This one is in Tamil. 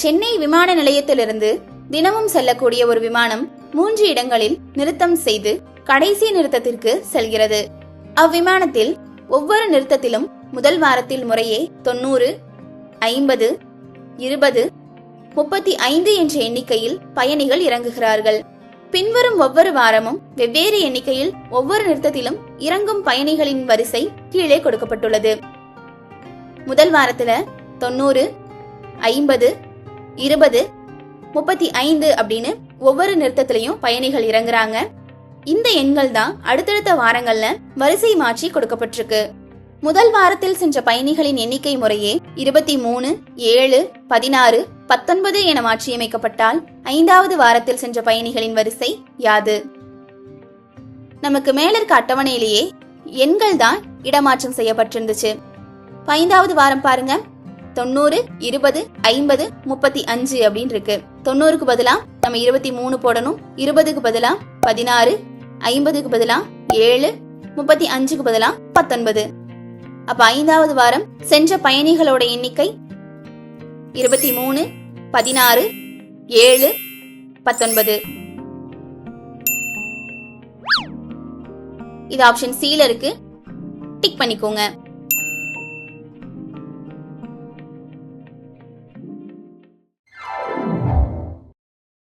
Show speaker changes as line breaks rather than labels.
சென்னை விமான நிலையத்திலிருந்து தினமும் செல்லக்கூடிய ஒரு விமானம் மூன்று இடங்களில் நிறுத்தம் செய்து கடைசி நிறுத்தத்திற்கு செல்கிறது. அவ்விமானத்தில் ஒவ்வொரு நிறுத்தத்திலும் முதல் வாரத்தில் முறையே தொண்ணூறு ஐம்பது இருபது முப்பத்தி ஐந்து என்ற எண்ணிக்கையில் பயணிகள் இறங்குகிறார்கள். பின்வரும் ஒவ்வொரு வாரமும் வெவ்வேறு எண்ணிக்கையில் ஒவ்வொரு நிறுத்தத்திலும் இறங்கும் பயணிகளின் வரிசை கீழே கொடுக்கப்பட்டுள்ளது. முதல் வாரத்துல தொண்ணூறு ஐம்பது இருபது முப்பத்தி ஐந்து அப்படின்னு ஒவ்வொரு நிறுத்தத்திலையும் பயணிகள் இறங்குறாங்க. இந்த எண்கள் தான் அடுத்தடுத்த வாரங்கள்ல வரிசை மாற்றி கொடுக்கப்பட்டிருக்கு. முதல் வாரத்தில் சென்ற பயணிகளின் எண்ணிக்கை முறையே இருபத்தி மூணு ஏழு பதினாறு பத்தொன்பது என மாற்றியமைக்கப்பட்டால் ஐந்தாவது வாரத்தில் சென்ற பயணிகளின் வரிசை யாது. நமக்கு மேலிருக்க அட்டவணையிலேயே எண்கள் தான் இடமாற்றம் செய்யப்பட்டிருந்துச்சு. ஐந்தாவது வாரம் பாருங்க. தொண்ணூறு இருபது ஐம்பது முப்பத்தி அஞ்சு அப்படின்னு இருக்கு தொண்ணூறுக்கு பதிலா நம்ம இருபத்தி மூணு போடணும். இருபதுக்கு பதிலா பதினாறு ஐம்பதுக்கு பதிலா ஏழு முப்பத்தி அஞ்சுக்கு பதிலா பத்தொன்பது. அப்ப ஐந்தாவது வாரம் சென்ற பயணிகளோட எண்ணிக்கை இருபத்தி மூணு பதினாறு ஏழு பத்தொன்பது. இது ஆப்ஷன் சில இருக்கு. டிக் பண்ணிக்கோங்க.